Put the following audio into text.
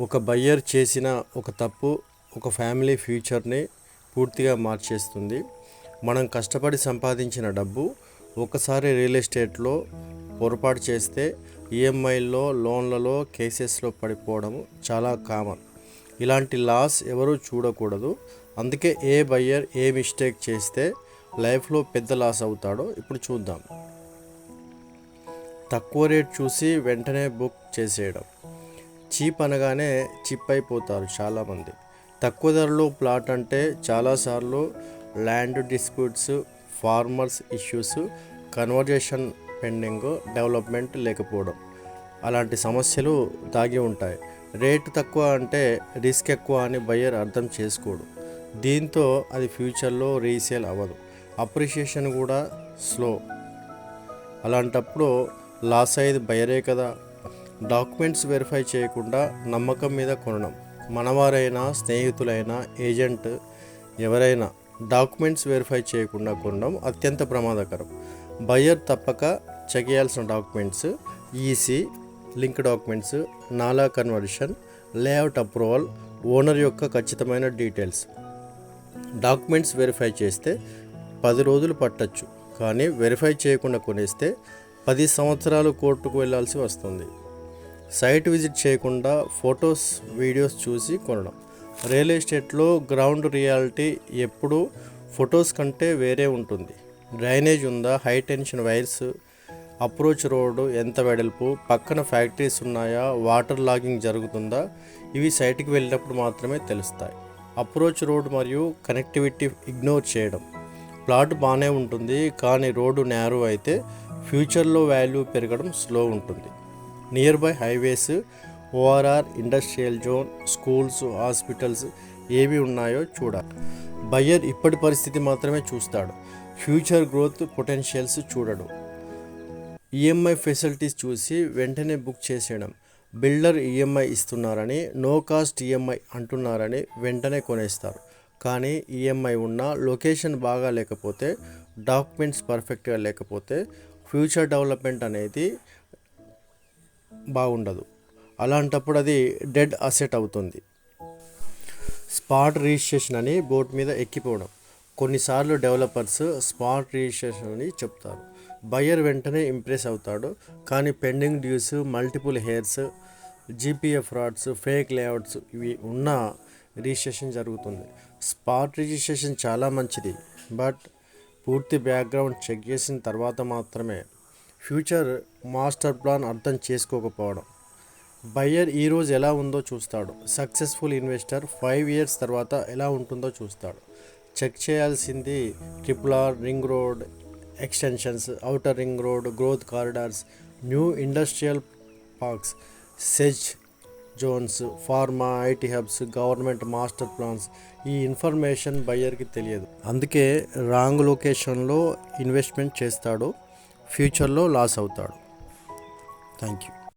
ఒక బయ్యర్ చేసిన ఒక తప్పు ఒక ఫ్యామిలీ ఫ్యూచర్ని పూర్తిగా మార్చేస్తుంది. మనం కష్టపడి సంపాదించిన డబ్బు ఒకసారి రియల్ ఎస్టేట్లో పొరపాటు చేస్తే ఈఎంఐల్లో లోన్లలో కేసెస్లో పడిపోవడం చాలా కామన్. ఇలాంటి లాస్ ఎవరూ చూడకూడదు. అందుకే ఏ బయ్యర్ ఏ మిస్టేక్ చేస్తే లైఫ్లో పెద్ద లాస్ అవుతాడో ఇప్పుడు చూద్దాం. తక్కువ రేట్ చూసి వెంటనే బుక్ చేసేయడం. చీప్ అనగానే చిప్ అయిపోతారు చాలామంది. తక్కువ ధరలో ప్లాట్ అంటే చాలాసార్లు land disputes farmers issues conversion pending development లేకపోవడం అలాంటి సమస్యలు దాగి ఉంటాయి. రేటు తక్కువ అంటే రిస్క్ ఎక్కువ అని బయ్యర్ అర్థం చేసుకోడు. దీంతో అది ఫ్యూచర్లో రీసేల్ అవ్వదు. అప్రిషియేషన్ కూడా స్లో. అలాంటప్పుడు లాస్ అయ్యేది బయరే కదా. డాక్యుమెంట్స్ వెరిఫై చేయకుండా నమ్మకం మీద కొనడం. మనవారైనా స్నేహితులైనా ఏజెంట్ ఎవరైనా డాక్యుమెంట్స్ వెరిఫై చేయకుండా కొనడం అత్యంత ప్రమాదకరం. బయ్యర్ తప్పక చెక్ చేయాల్సిన documents EC link documents NALA conversion layout approval owner యొక్క ఖచ్చితమైన డీటెయిల్స్. డాక్యుమెంట్స్ వెరిఫై చేస్తే పది రోజులు పట్టచ్చు. కానీ వెరిఫై చేయకుండా కొనేస్తే పది సంవత్సరాలు కోర్టుకు వెళ్ళాల్సి వస్తుంది. సైట్ విజిట్ చేయకుండా ఫొటోస్ వీడియోస్ చూసి కొనడం. రియల్ ఎస్టేట్లో గ్రౌండ్ రియాలిటీ ఎప్పుడు ఫొటోస్ కంటే వేరే ఉంటుంది. డ్రైనేజ్ ఉందా? High tension wires approach road ఎంత వెడల్పు? పక్కన ఫ్యాక్టరీస్ ఉన్నాయా? వాటర్ లాగింగ్ జరుగుతుందా? ఇవి సైట్కి వెళ్ళినప్పుడు మాత్రమే తెలుస్తాయి. అప్రోచ్ రోడ్ మరియు కనెక్టివిటీ ఇగ్నోర్ చేయడం. ప్లాట్ బాగానే ఉంటుంది కానీ రోడ్డు నేరో అయితే ఫ్యూచర్లో వాల్యూ పెరగడం స్లో ఉంటుంది. Nearby highways ORR industrial zone schools hospitals ఏవి ఉన్నాయో చూడాలి. బయ్యర్ ఇప్పటి పరిస్థితి మాత్రమే చూస్తాడు. ఫ్యూచర్ గ్రోత్ పొటెన్షియల్స్ చూడడు. ఈఎంఐ ఫెసిలిటీస్ చూసి వెంటనే బుక్ చేసేయడం. బిల్డర్ ఈఎంఐ ఇస్తున్నారని నో కాస్ట్ ఈఎంఐ అంటున్నారని వెంటనే కొనేస్తారు. కానీ ఈఎంఐ ఉన్న లొకేషన్ బాగా లేకపోతే డాక్యుమెంట్స్ పర్ఫెక్ట్గా లేకపోతే ఫ్యూచర్ డెవలప్మెంట్ అనేది బాగుండదు. అలాంటప్పుడు అది డెడ్ అసెట్ అవుతుంది. స్పాట్ రిజిస్ట్రేషన్ అని బోర్డు మీద ఎక్కిపోవడం. కొన్నిసార్లు డెవలపర్స్ స్పాట్ రిజిస్ట్రేషన్ అని చెప్తారు. బయర్ వెంటనే ఇంప్రెస్ అవుతాడు. కానీ pending dues multiple heirs GPF frauds fake layouts ఇవి ఉన్న రిజిస్ట్రేషన్ జరుగుతుంది. స్పాట్ రిజిస్ట్రేషన్ చాలా మంచిది. బట్ పూర్తి బ్యాక్గ్రౌండ్ చెక్ చేసిన తర్వాత మాత్రమే ఫ్యూచర్ మాస్టర్ ప్లాన్ అర్థం చేసుకోకపోవడం. బయ్యర్ ఈరోజు ఎలా ఉందో చూస్తాడు. సక్సెస్ఫుల్ ఇన్వెస్టర్ ఫైవ్ ఇయర్స్ తర్వాత ఎలా ఉంటుందో చూస్తాడు. చెక్ చేయాల్సింది triple R ring road extensions outer ring road growth corridors new industrial parks SEZ zones pharma IT hubs government master plans. ఈ ఇన్ఫర్మేషన్ బయ్యర్కి తెలియదు. అందుకే రాంగ్ లొకేషన్లో ఇన్వెస్ట్మెంట్ చేస్తాడు. ఫ్యూచర్లో లాస్ అవుతాడు. Thank you.